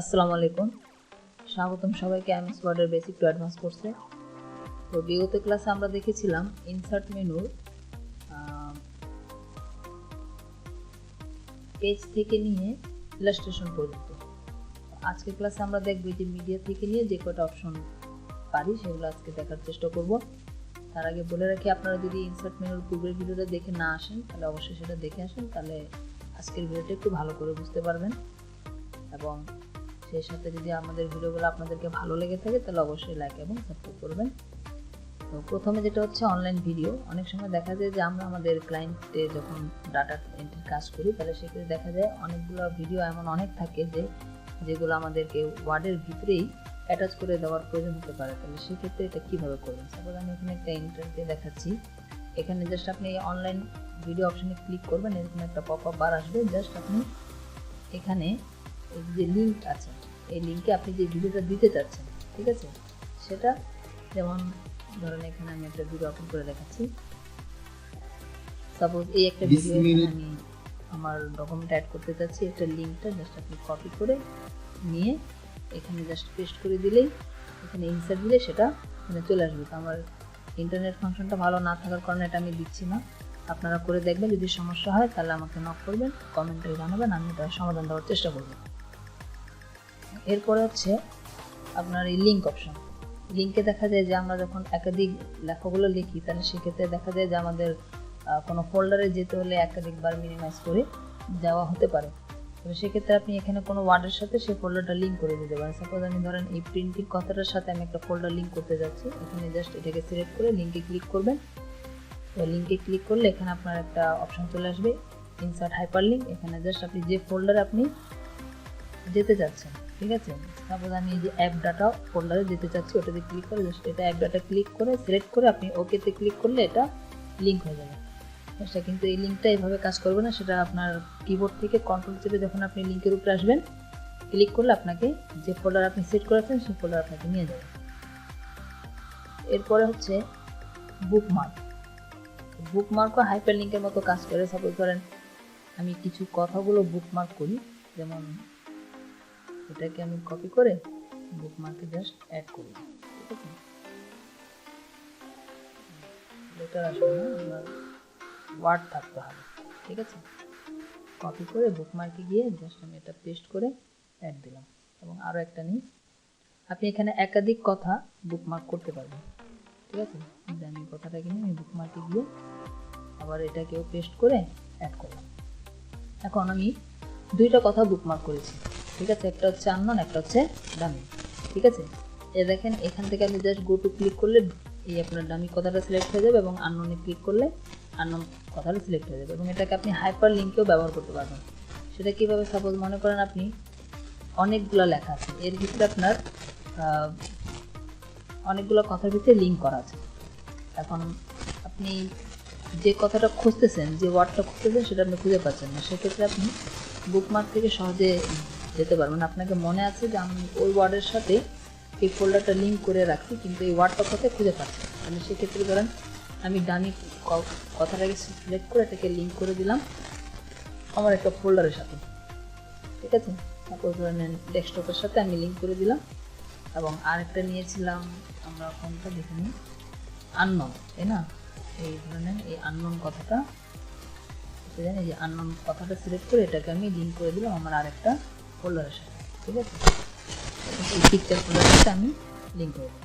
আসসালামু আলাইকুম। স্বাগতম সবাইকে এমএস ওয়ার্ডের বেসিক টু অ্যাডভান্স কোর্সে তো বিগত ক্লাসে আমরা দেখেছিলাম ইনসার্ট মেনুর পেজ থেকে নিয়ে ইলাস্ট্রেশন পর্যন্ত। আজকের ক্লাসে আমরা দেখব যে মিডিয়া থেকে নিয়ে যে কটা অপশন পারি, সেগুলো আজকে দেখার চেষ্টা করব। তার আগে বলে রাখি, আপনারা যদি ইনসার্ট মেনুর পূর্বের ভিডিওটা দেখে না আসেন, তাহলে অবশ্যই সেটা দেখে আসেন, তাহলে আজকের ভিডিওটা একটু ভালো করে বুঝতে পারবেন। এবং সেই সাথে যদি আমাদের ভিডিওগুলো আপনাদেরকে ভালো লেগে থাকে, তাহলে অবশ্যই লাইক এবং সাবস্ক্রাইব করবেন। তো প্রথমে যেটা হচ্ছে অনলাইন ভিডিও অনেক সময় দেখা যায় যে আমরা আমাদের ক্লায়েন্টে যখন ডাটা এন্ট্রির কাজ করি, তাহলে সেক্ষেত্রে দেখা যায় অনেকগুলো ভিডিও এমন অনেক থাকে যে, যেগুলো আমাদেরকে ওয়ার্ডের ভিতরেই অ্যাটাচ করে দেওয়ার প্রয়োজন হতে পারে। তাহলে সেক্ষেত্রে এটা কীভাবে করবেন? সাপোজ আমি এখানে একটা ইন্টারভিউ দেখাচ্ছি। এখানে জাস্ট আপনি অনলাইন ভিডিও অপশানে ক্লিক করবেন, এরকম একটা পপ আপ বার আসবে। জাস্ট আপনি এখানে যে লিঙ্ক আছে এই লিঙ্কে আপনি যে ভিডিওটা দিতে চাচ্ছেন ঠিক আছে? সেটা যেমন ধরেন এখানে আমি একটা ভিডিও ওপেন করে দেখাচ্ছি। সাপোজ এই একটা ভিডিও আমি আমার ডকুমেন্ট অ্যাড করতে চাচ্ছি একটা লিঙ্কটা জাস্ট আপনি কপি করে নিয়ে এখানে জাস্ট পেস্ট করে দিলেই এখানে ইনসার্ট দিলে সেটা এখানে চলে আসবে। তো আমার ইন্টারনেট ফাংশনটা ভালো না থাকার কারণে এটা আমি দিচ্ছি না। আপনারা করে দেখবেন যদি সমস্যা হয় তাহলে আমাকে নক করবেন কমেন্টে জানাবেন আমি তার সমাধান দেওয়ার চেষ্টা করব। এরপরে হচ্ছে আপনার এই লিঙ্ক অপশন লিঙ্কে দেখা যায় যে আমরা যখন একাধিক লেখাগুলো লিখি, তাহলে সেক্ষেত্রে দেখা যায় যে আমাদের কোনো ফোল্ডারে যেতে হলে একাধিকবার মিনিমাইজ করে যাওয়া হতে পারে। তবে সেক্ষেত্রে আপনি এখানে কোনো ওয়ার্ডের সাথে সেই ফোল্ডারটা লিঙ্ক করে দিতে পারেন। সাপোজ আমি ধরেন এই প্রিন্টিং কথাটার সাথে আমি একটা ফোল্ডার লিঙ্ক করতে যাচ্ছি, এখানে জাস্ট এটাকে সিলেক্ট করে লিঙ্কে ক্লিক করবেন। তো লিঙ্কে ক্লিক করলে এখানে আপনার একটা অপশন চলে আসবে ইনসার্ট হাইপার লিঙ্ক এখানে জাস্ট আপনি যে ফোল্ডারে আপনি যেতে চাচ্ছেন ঠিক আছে? সাপোজ আমি এই যে অ্যাপ ডাটা ফোল্ডারে যেতে চাচ্ছি, ওটাতে ক্লিক করে জাস্ট এটা অ্যাপ ডাটা ক্লিক করে সিলেক্ট করে আপনি ওকেতে ক্লিক করলে এটা লিঙ্ক হয়ে যাবে। সেটা কিন্তু এই লিঙ্কটা এইভাবে কাজ করবে না, সেটা আপনার কিবোর্ড থেকে কন্ট্রোল চেপে যখন আপনি লিঙ্কের উপরে আসবেন ক্লিক করলে আপনাকে যে ফোল্ডার আপনি সেট করেছেন, সেই ফোল্ডার আপনাকে নিয়ে যাবে। এরপরে হচ্ছে বুকমার্ক বুকমার্কও হাইপার লিঙ্কের মতো কাজ করে। সাপোজ ধরেন, আমি কিছু কথাগুলো বুকমার্ক করি, যেমন এটাকে আমি কপি করে বুকমার্কে জাস্ট অ্যাড করি, ঠিক আছে? লেটার আসবে না আমার ওয়ার্ড থাকতে হবে, ঠিক আছে? কপি করে বুকমার্কে গিয়ে জাস্ট আমি এটা পেস্ট করে অ্যাড দিলাম এবং আরও একটা নিই। আপনি এখানে একাধিক কথা বুকমার্ক করতে পারবেন, ঠিক আছে? আমি কথাটাকে নিয়ে আমি বুকমার্কে গিয়ে আবার এটাকেও পেস্ট করে অ্যাড করলাম। এখন আমি দুইটা কথা বুকমার্ক করেছি। ঠিক আছে, একটা হচ্ছে আননন একটা হচ্ছে ডামি ঠিক আছে? এ দেখেন, এখান থেকে আপনি জাস্ট গো টু ক্লিক করলে এই আপনার ডামি কথাটা সিলেক্ট হয়ে যাবে এবং আনননে ক্লিক করলে আননন কথাটা সিলেক্ট হয়ে যাবে এবং এটাকে আপনি হাইপার লিঙ্কেও ব্যবহার করতে পারবেন। সেটা কীভাবে সাপোজ মনে করেন আপনি অনেকগুলো লেখা আছে। এর ভিতরে আপনার অনেকগুলো কথার ভিতরে লিঙ্ক করা আছে। এখন আপনি যে কথাটা খুঁজতেছেন, যে ওয়ার্ডটা খুঁজতেছেন, সেটা আপনি খুঁজে পাচ্ছেন না। সেক্ষেত্রে আপনি বুকমার্ক থেকে সহজে যেতে পারবেন আপনাকে মনে আছে যে আমি ওই ওয়ার্ডের সাথে এই ফোল্ডারটা লিঙ্ক করে রাখছি, কিন্তু এই ওয়ার্ডটা কোথায় খুঁজে পাচ্ছি। তাহলে সেক্ষেত্রে ধরেন আমি ডানি কথাটাকে সিলেক্ট করে এটাকে লিঙ্ক করে দিলাম আমার একটা ফোল্ডারের সাথে। ঠিক আছে? তারপর ধরেন ডেস্কটপের সাথে আমি লিঙ্ক করে দিলাম এবং আরেকটা নিয়েছিলাম, আমরা কোনটা দেখে নিই আননন তাই না? এই ধরনের এই আননন কথাটা জানি যে আননন কথাটা সিলেক্ট করে এটাকে আমি লিঙ্ক করে দিলাম, আমার আরেকটা ঠিক আছে? এই পিকচার আমি লিঙ্ক করে দিলাম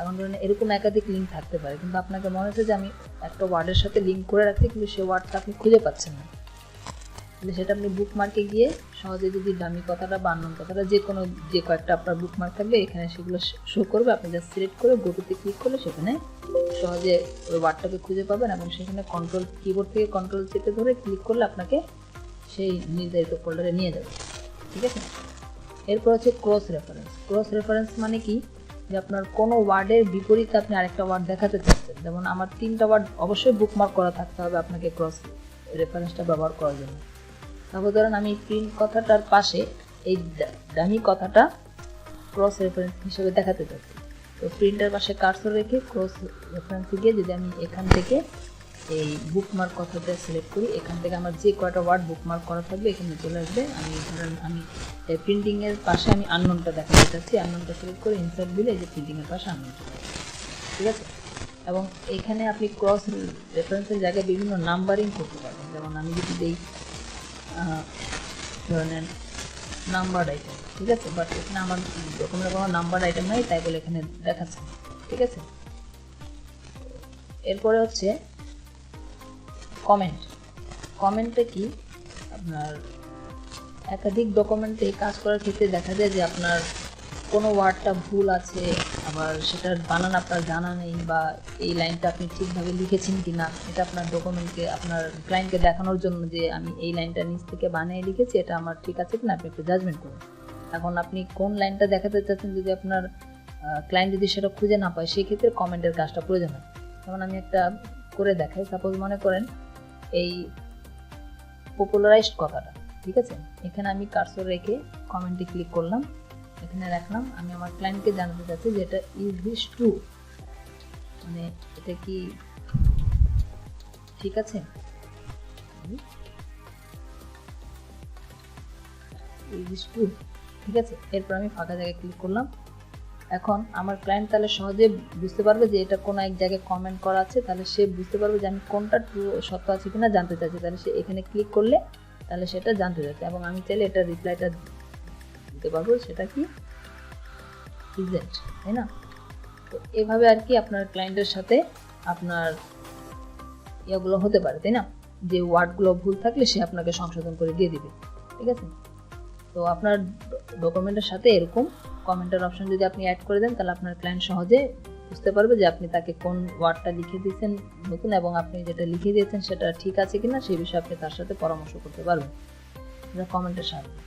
এখন ধরেন এরকম একাধিক লিঙ্ক থাকতে পারে কিন্তু আপনাকে মনে হচ্ছে যে আমি একটা ওয়ার্ডের সাথে লিঙ্ক করে রাখছি কিন্তু সেই ওয়ার্ডটা আপনি খুঁজে পাচ্ছেন না। তাহলে সেটা আপনি বুকমার্কে গিয়ে সহজে যদি দামি কথাটা বা আননোন কথাটা যে কোনো যে কয়েকটা আপনার বুকমার্ক থাকবে এখানে সেগুলো শো করবে আপনি জাস্ট সিলেক্ট করে গোটুতে ক্লিক করলে সেখানে সহজে ওই ওয়ার্ডটাকে খুঁজে পাবেন এবং সেখানে কন্ট্রোল কিবোর্ড থেকে কন্ট্রোল চেপে ধরে ক্লিক করলে আপনাকে সেই নির্ধারিত ফোল্ডারে নিয়ে যাবে। ঠিক আছে? এরপর হচ্ছে ক্রস রেফারেন্স ক্রস রেফারেন্স মানে কি? যে আপনার কোনো ওয়ার্ডের বিপরীতে আপনি আরেকটা ওয়ার্ড দেখাতে চাচ্ছেন। যেমন আমার তিনটা ওয়ার্ড অবশ্যই বুকমার্ক করা থাকতে হবে আপনাকে ক্রস রেফারেন্সটা ব্যবহার করার জন্য। তারপর ধরেন আমি প্রিন্ট কথাটার পাশে এই ডামি কথাটা ক্রস রেফারেন্স হিসেবে দেখাতে চাচ্ছি। তো প্রিন্টার পাশে কার্সর রেখে ক্রস রেফারেন্সে গিয়ে যদি আমি এখান থেকে এই বুকমার্ক কথাটা সিলেক্ট করি। এখান থেকে আমার যে কয়টা ওয়ার্ড বুকমার্ক করা থাকবে এখানে চলে আসবে। আমি ধরেন আমি প্রিন্টিংয়ের পাশে আমি আননোনটা দেখাতে চাচ্ছি আননোনটা সিলেক্ট করে ইনসার্ট দিলে এই যে প্রিন্টিংয়ের পাশে আননোন ঠিক আছে? এবং এখানে আপনি ক্রস রেফারেন্সের জায়গায় বিভিন্ন নাম্বারিং করতে পারবেন। যেমন আমি যদি দিই আহ, ধরে নেন নাম্বার আইটেম ঠিক আছে? বাট এখানে আমার ডকুমেন্টে কোনো নাম্বার আইটেম নাই তাই বলে এখানে দেখাচ্ছে। ঠিক আছে? এরপরে হচ্ছে কমেন্ট কমেন্টে কি? আপনার একাধিক ডকুমেন্টে কাজ করার ক্ষেত্রে দেখা যায় যে আপনার কোনো ওয়ার্ডটা ভুল আছে, আবার সেটার বানান আপনার জানা নেই বা এই লাইনটা আপনি ঠিকভাবে লিখেছেন কি না এটা আপনার ডকুমেন্টকে আপনার ক্লায়েন্টকে দেখানোর জন্য যে আমি এই লাইনটা নিচ থেকে বানিয়ে লিখেছি, এটা আমার ঠিক আছে কিনা, আপনি একটু জাজমেন্ট করুন। এখন আপনি কোন লাইনটা দেখাতে চাচ্ছেন যদি আপনার ক্লায়েন্ট যদি সেটা খুঁজে না পায়, সেই ক্ষেত্রে কমেন্টের কাজটা প্রয়োজন হয়। যেমন আমি একটা করে দেখাই সাপোজ মনে করেন এই পপুলারাইজড কথাটা, ঠিক আছে? এখানে আমি কার্সর রেখে কমেন্টে ক্লিক করলাম। এখানে রাখলাম। আমি আমার ক্লায়েন্টকে জানাতে চাচ্ছি যে এটা ইজ দিস ট্রু মানে এটা কি ঠিক আছে? ইজ দিস ট্রু ঠিক আছে? এরপর আমি ফাঁকা জায়গায় ক্লিক করলাম। এখন আমার ক্লায়েন্ট তাহলে সহজে বুঝতে পারবে যে এটা কোনো এক জায়গায় কমেন্ট করা আছে, তাহলে সে বুঝতে পারবে যে আমি কোনটা ট্রু সত্য আছে কিনা জানতে চাচ্ছি তাহলে সে এখানে ক্লিক করলে তাহলে সেটা জানতে চাইছে এবং আমি চাইলে এটা রিপ্লাইটা দিতে পারব, সেটা কি? ইজেন্ট তাই না? তো এভাবে আর কি আপনার ক্লায়েন্টের সাথে আপনার ইয়েগুলো হতে পারে, তাই না? যে ওয়ার্ডগুলো ভুল থাকলে সে আপনাকে সংশোধন করে দিয়ে দিবে, ঠিক আছে? তো আপনার ডকুমেন্টের সাথে এরকম কমেন্টের অপশন যদি আপনি অ্যাড করে দেন, তাহলে আপনার ক্লায়েন্ট সহজে বুঝতে পারবে যে আপনি তাকে কোন ওয়ার্ডটা লিখে দিয়েছেন নতুন এবং আপনি যেটা লিখে দিয়েছেন সেটা ঠিক আছে কিনা, সেই বিষয়ে আপনি তার সাথে পরামর্শ করতে পারবেন। এটা কমেন্টের সাহায্যে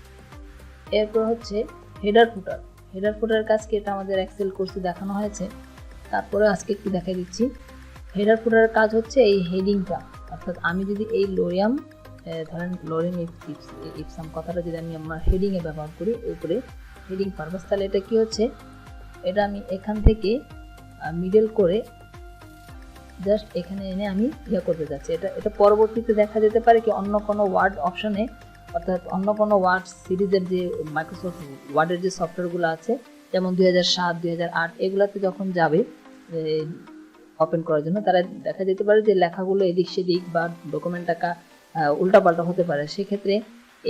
এরপর হচ্ছে হেডার ফুটার হেডার ফুটার কাজ কি এটা আমাদের এক্সেল কোর্সে দেখানো হয়েছে। তারপরে আজকে একটু দেখাই দিচ্ছি। হেডার ফুটারের কাজ হচ্ছে এই হেডিংটা অর্থাৎ আমি যদি এই লোরিয়াম ধরেন লোরিয়াম ইপসাম কথাটা যদি আমি আমার হেডিংয়ে ব্যবহার করি, উপরে হেডিং পারপাস তাহলে এটা কি হচ্ছে? এটা আমি এখান থেকে মিডল করে জাস্ট এখানে এনে আমি ইয়ে করতে যাচ্ছি। এটা এটা পরবর্তীতে দেখা যেতে পারে কি অন্য কোনো ওয়ার্ড অপশনে অর্থাৎ অন্য কোনো ওয়ার্ড সিরিজের যে মাইক্রোসফট ওয়ার্ডের যে সফটওয়্যারগুলো আছে, যেমন দুই হাজার সাত, দুই হাজার আট, এগুলাতে যখন যাবে ওপেন করার জন্য, তারা দেখা যেতে পারে যে লেখাগুলো এদিক সেদিক বা ডকুমেন্ট টাকা উল্টাপাল্টা হতে পারে। সেক্ষেত্রে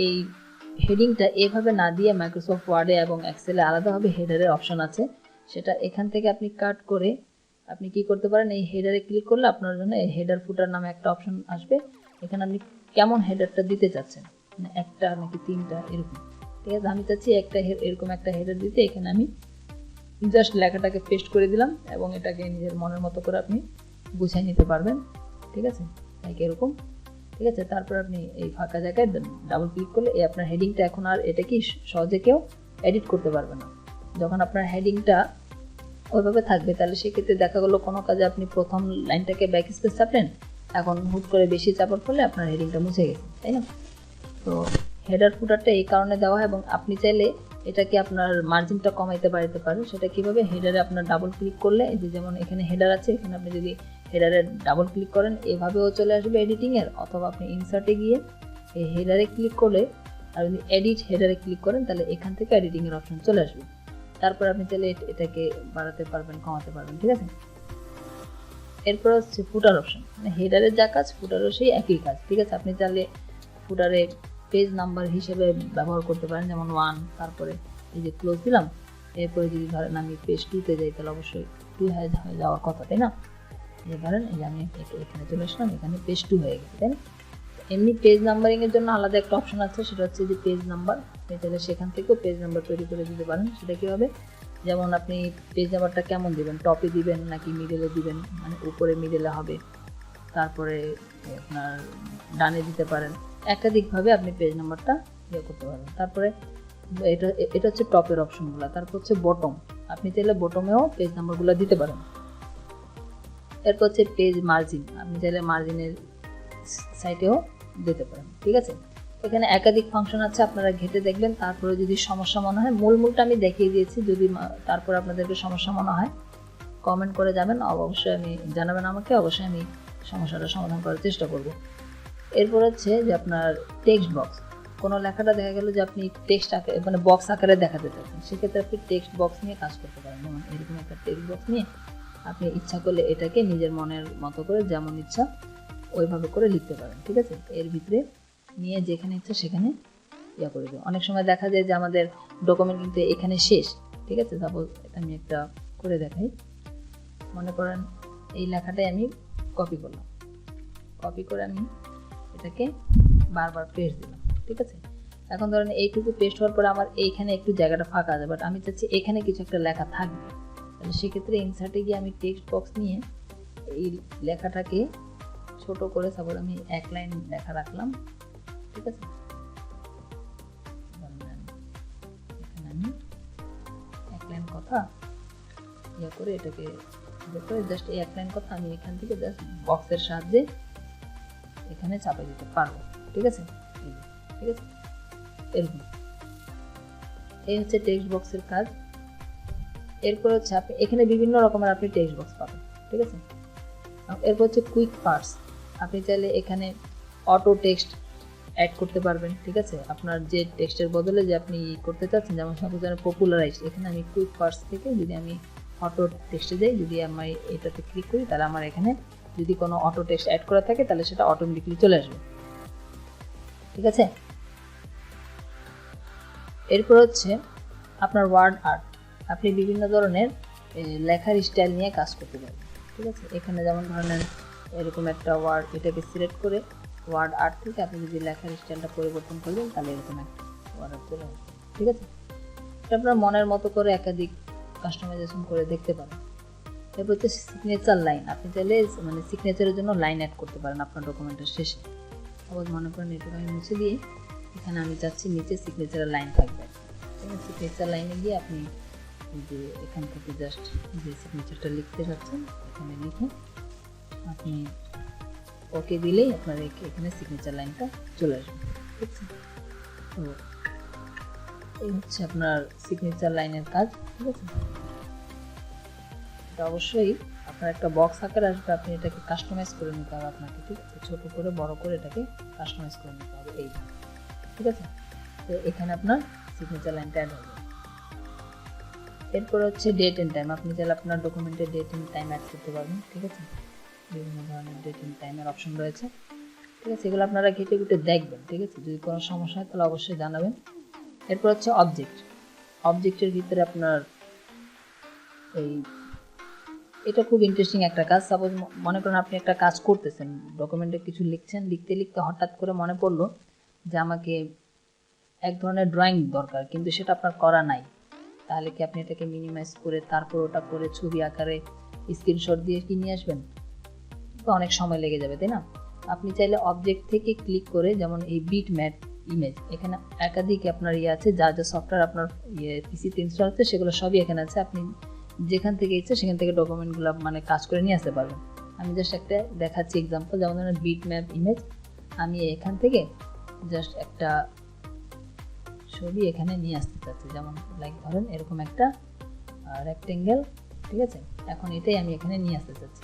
এই হেডিংটা এভাবে না দিয়ে মাইক্রোসফট ওয়ার্ডে এবং এক্সেলে আলাদাভাবে হেডারের অপশন আছে। সেটা এখান থেকে আপনি কাট করে আপনি কি করতে পারেন, এই হেডারে ক্লিক করলে আপনার জন্য এই হেডার ফুটার নামে একটা অপশন আসবে। এখানে আপনি কেমন হেডারটা দিতে চাচ্ছেন? মানে একটা নাকি তিনটা, এরকম। ঠিক আছে, আমি চাচ্ছি একটা এরকম একটা হেডার দিতে। এখানে আমি জাস্ট লেখাটাকে পেস্ট করে দিলাম এবং এটাকে নিজের মনের মতো করে আপনি গুছিয়ে নিতে পারবেন। ঠিক আছে? লাইক এরকম। ঠিক আছে? তারপর আপনি এই ফাঁকা জায়গায় ডাবল ক্লিক করলে এই আপনার হেডিংটা এখন আর এটা কি সহজে কেউ এডিট করতে পারবে না। যখন আপনার হেডিংটা ওইভাবে থাকবে, তাহলে সেক্ষেত্রে দেখা গেলো কোনো কাজে আপনি প্রথম লাইনটাকে ব্যাক স্পেস চাপলেন, এখন হুট করে বেশি চাপার ফলে আপনার হেডিংটা মুছে গেছে, তাই না? তো হেডার ফুটারটা এই কারণে দেওয়া হয় এবং আপনি চাইলে এটাকে আপনার মার্জিনটা কমাইতে বাড়াতে পারেন। সেটা কীভাবে? হেডারে আপনার ডাবল ক্লিক করলে যে যেমন এখানে হেডার আছে, এখানে আপনি যদি হেডারে ডাবল ক্লিক করেন, এভাবেও চলে আসবে এডিটিংয়ের অথবা আপনি ইনসার্টে গিয়ে এই হেডারে ক্লিক করলে আর যদি এডিট হেডারে ক্লিক করেন, তাহলে এখান থেকে এডিটিংয়ের অপশন চলে আসবে। তারপর আপনি চাইলে এটাকে বাড়াতে পারবেন, কমাতে পারবেন, ঠিক আছে? এরপর হচ্ছে ফুটার অপশন মানে হেডারের যা কাজ ফুটারও সেই একই কাজ, ঠিক আছে? আপনি চাইলে ফুটারে পেজ নাম্বার হিসেবে ব্যবহার করতে পারেন, যেমন ওয়ান তারপরে এই যে ক্লোজ দিলাম, এরপরে যদি ধরেন আমি পেজ টুতে যাই, তাহলে অবশ্যই টু হয়ে যাওয়ার কথা, তাই না? যে ধরেন এই আমি এখানে চলে আসলাম, এখানে পেজ টু হয়ে গেছে, তাই এমনি পেজ নাম্বারিং এর জন্য আলাদা একটা অপশন আছে, সেটা হচ্ছে যে পেজ নাম্বার চাইলে সেখান থেকেও পেজ নাম্বার তৈরি করে দিতে পারেন, সেটা কি হবে? যেমন আপনি পেজ নাম্বারটা কেমন দিবেন? টপে দিবেন নাকি দিবেন? মানে উপরে মিডলে হবে, তারপরে আপনার ডানে দিতে পারেন। একাধিকভাবে আপনি পেজ নাম্বারটা ইয়ে করতে পারেন। তারপরে এটা এটা হচ্ছে টপের অপশনগুলো তারপর হচ্ছে বটম আপনি চাইলে বটমেও পেজ নাম্বারগুলো দিতে পারেন। এরপর হচ্ছে পেজ মার্জিন আপনি চাইলে মার্জিনের সাইটেও দিতে পারেন, ঠিক আছে? এখানে একাধিক ফাংশন আছে, আপনারা ঘেটে দেখবেন, তারপরে যদি সমস্যা মনে হয়, মূল মূলটা আমি দেখিয়ে দিয়েছি, যদি তারপর আপনাদেরকে সমস্যা মনে হয় কমেন্ট করে যাবেন, অবশ্যই আমি জানাবেন আমাকে, অবশ্যই আমি সমস্যাটা সমাধান করার চেষ্টা করব। এরপর হচ্ছে যে আপনার টেক্সট বক্স কোনো লেখাটা দেখা গেল যে আপনি টেক্সট আকারে মানে বক্স আকারে দেখাতে চাচ্ছেন, সেক্ষেত্রে আপনি টেক্সট বক্স নিয়ে কাজ করতে পারেন, যেমন এরকম একটা টেক্সট বক্স নিয়ে আপনি ইচ্ছা করলে এটাকে নিজের মনের মতো করে যেমন ইচ্ছা ওইভাবে করে লিখতে পারেন, ঠিক আছে? এর ভিতরে নিয়ে যেখানে ইচ্ছা সেখানে ইয়া করে দেবো অনেক সময় দেখা যায় যে আমাদের ডকুমেন্ট কিন্তু এখানে শেষ, ঠিক আছে? সাপোজ আমি একটা করে দেখাই। মনে করেন এই লেখাটাই আমি কপি করলাম। কপি করে আমি এটাকে বারবার পেস্ট দিলাম, ঠিক আছে? এখন ধরেন এইটুকু পেস্ট হওয়ার পরে আমার এইখানে একটু জায়গাটা ফাঁকা আছে বাট আমি চাচ্ছি এখানে কিছু একটা লেখা থাকবে। তাহলে সেক্ষেত্রে ইনসার্টে গিয়ে আমি টেক্সট বক্স নিয়ে এই লেখাটাকে ছোট করে সাপোজ আমি এক লাইন লেখা রাখলাম। ঠিক আছে? আমি এক লাইন কথা ইয়ে করে এটাকে ইয়ে করে জাস্ট এই এক লাইন কথা আমি এখান থেকে জাস্ট বক্সের সাহায্যে এখানে চাপে দিতে পারব। ঠিক আছে? ঠিক আছে? এরকম। এই হচ্ছে টেক্সট বক্সের কাজ। এরপর হচ্ছে আপনি, এখানে বিভিন্ন রকমের আপনি টেক্সট বক্স পাবেন, ঠিক আছে? এরপর হচ্ছে কুইক পার্স আপনি চাইলে এখানে অটো টেক্সট অ্যাড করতে পারবেন, ঠিক আছে? আপনার যে টেক্সটের বদলে যে আপনি করতে চাচ্ছেন, যেমন সাপোজ পপুলারাইজ এখানে আমি কুইক পার্স থেকে যদি আমি অটো টেক্সটে যাই যদি আমি এটাতে ক্লিক করি, তাহলে আমার এখানে যদি কোনো অটো টেক্সট অ্যাড করা থাকে, তাহলে সেটা অটোমেটিকলি চলে আসবে, ঠিক আছে? এরপর হচ্ছে আপনার ওয়ার্ড আর্ট আপনি বিভিন্ন ধরনের লেখার স্টাইল নিয়ে কাজ করতে পারবেন ঠিক আছে? এখানে যেমন ধরনের এরকম একটা ওয়ার্ড এটাকে সিলেক্ট করে ওয়ার্ড আর্ট থেকে আপনি যদি লেখার স্টাইলটা পরিবর্তন করবেন তাহলে এরকম একটা ওয়ার্ড আর্ট চলে ঠিক আছে? এটা আপনার মনের মতো করে একাধিক কাস্টমাইজেশন করে দেখতে পারেন। এরপর হচ্ছে সিগনেচার লাইন আপনি চাইলে মানে সিগনেচারের জন্য লাইন অ্যাড করতে পারেন আপনার ডকুমেন্টের শেষে। আবার মনে করেন এটুকু আমি মুছে দিয়ে, এখানে আমি চাচ্ছি নিচে সিগনেচারের লাইন থাকবে সিগনেচার লাইনে গিয়ে আপনি যে এখান থেকে জাস্ট যে সিগনেচারটা লিখতে চাচ্ছেন এখানে লিখে আপনি ওকে দিলেই আপনার এখানে সিগনেচার লাইনটা চলে আসবে। ঠিক আছে? তো এই হচ্ছে আপনার সিগনেচার লাইনের কাজ, ঠিক আছে? এটা অবশ্যই আপনার একটা বক্স আকারে আসবে, আপনি এটাকে কাস্টমাইজ করে নিতে হবে আপনাকে, ঠিক আছে? ছোট করে, বড় করে এটাকে কাস্টমাইজ করে নিতে হবে এই ঠিক আছে? তো এখানে আপনার সিগনেচার লাইনটা অ্যাড হবে। এরপর হচ্ছে ডেট এন্ড টাইম আপনি চাইলে আপনার ডকুমেন্টে ডেট এন্ড টাইম অ্যাড করতে পারবেন, ঠিক আছে? বিভিন্ন ধরনের ডেট এন্ড টাইমের অপশন রয়েছে। ঠিক আছে, এগুলো আপনারা ঘেটে ঘুটে দেখবেন, ঠিক আছে? যদি কোনো সমস্যা হয়, তাহলে অবশ্যই জানাবেন। এরপর হচ্ছে অবজেক্ট অবজেক্টের ভিতরে আপনার এই, এটা খুব ইন্টারেস্টিং একটা কাজ। সাপোজ মনে করেন আপনি একটা কাজ করতেছেন ডকুমেন্টে কিছু লিখছেন, লিখতে লিখতে হঠাৎ করে মনে পড়ল যে আমাকে এক ধরনের ড্রয়িং দরকার, কিন্তু সেটা আপনার করা নাই। তাহলে কি আপনি এটাকে মিনিমাইজ করে তারপর ওটা করে ছবি আকারে স্ক্রিনশট দিয়ে কি নিয়ে আসবেন? তো অনেক সময় লেগে যাবে, তাই না? আপনি চাইলে অবজেক্ট থেকে ক্লিক করে যেমন এই বিট ম্যাট ইমেজ এখানে একাধিক আপনার ইয়ে আছে, যা যা সফটওয়্যার আপনার ইয়ে পিসিতে ইনস্টল আছে সেগুলো সবই এখানে আছে। আপনি যেখান থেকে ইচ্ছে সেখান থেকে ডকুমেন্টগুলো মানে কাজ করে নিয়ে আসতে পারবেন। আমি জাস্ট একটা দেখাচ্ছি এক্সাম্পল যেমন ধরেন বিট ম্যাপ ইমেজ আমি এখান থেকে জাস্ট একটা ছবি এখানে নিয়ে আসতে চাচ্ছি। যেমন লাইক ধরেন এরকম একটা রেক্টেঙ্গেল ঠিক আছে? এখন এটাই আমি এখানে নিয়ে আসতে চাচ্ছি।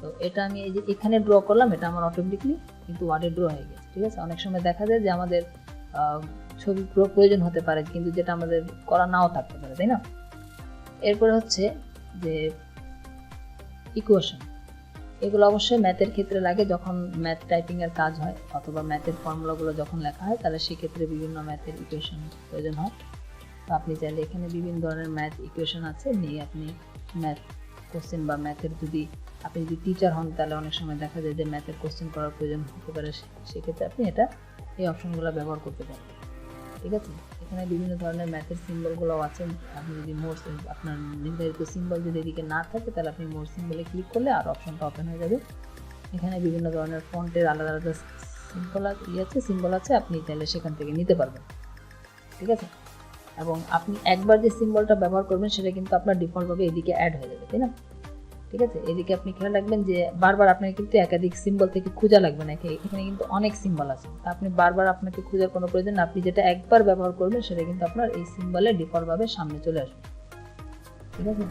তো এটা আমি এই যে এখানে ড্র করলাম, এটা আমার অটোমেটিকলি কিন্তু ওয়ার্ডে ড্র হয়ে গেছে, ঠিক আছে? অনেক সময় দেখা যায় যে আমাদের ছবি পুরো প্রয়োজন হতে পারে, কিন্তু যেটা আমাদের করা নাও থাকতে পারে, তাই না? এরপরে হচ্ছে যে ইকুয়েশন এগুলো অবশ্যই ম্যাথের ক্ষেত্রে লাগে যখন ম্যাথ টাইপিংয়ের কাজ হয়, অথবা ম্যাথের ফর্মুলাগুলো যখন লেখা হয়, তাহলে সেক্ষেত্রে বিভিন্ন ম্যাথের ইকুয়েশন প্রয়োজন হয়। তো আপনি চাইলে এখানে বিভিন্ন ধরনের ম্যাথ ইকুয়েশন আছে, নিয়ে আপনি ম্যাথ কোশ্চেন বা ম্যাথের যদি, আপনি যদি টিচার হন, তাহলে অনেক সময় দেখা যায় যে ম্যাথের কোশ্চেন করার প্রয়োজন হতে পারে সেক্ষেত্রে আপনি এটা, এই অপশনগুলো ব্যবহার করতে পারেন। ঠিক আছে? এখানে বিভিন্ন ধরনের ম্যাথের সিম্বলগুলো আছে। আপনি যদি মোর আপনার নির্ধারিত সিম্বল যদি এদিকে না থাকে, তাহলে আপনি মোর সিম্বলে ক্লিক করলে আর অপশনটা ওপেন হয়ে যাবে। এখানে বিভিন্ন ধরনের ফন্টের আলাদা আলাদা সিম্বল ইয়ে আছে সিম্বল আছে, আপনি তাহলে সেখান থেকে নিতে পারবেন। ঠিক আছে? এবং আপনি একবার যে সিম্বলটা ব্যবহার করবেন, সেটা কিন্তু আপনার ডিফল্টভাবে এদিকে অ্যাড হয়ে যাবে, তাই না? ঠিক আছে? এদিকে আপনি খেয়াল রাখবেন যে বারবার আপনাকে কিন্তু একাধিক সিম্বল থেকে খোঁজা লাগবে না, এখানে কিন্তু অনেক সিম্বল আছে। আপনি বারবার আপনাকে খোঁজার কোনো প্রয়োজন আপনি যেটা একবার ব্যবহার করবেন, সেটা কিন্তু আপনার এই সিম্বলে ডিফল্টভাবে সামনে চলে আসবে। ঠিক আছে?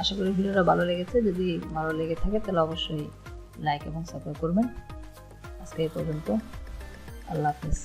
আশা করি ভিডিওটা ভালো লেগেছে। যদি ভালো লেগে থাকে, তাহলে অবশ্যই লাইক এবং সাবস্ক্রাইব করবেন। আজকে এই পর্যন্ত। আল্লাহ হাফিজ।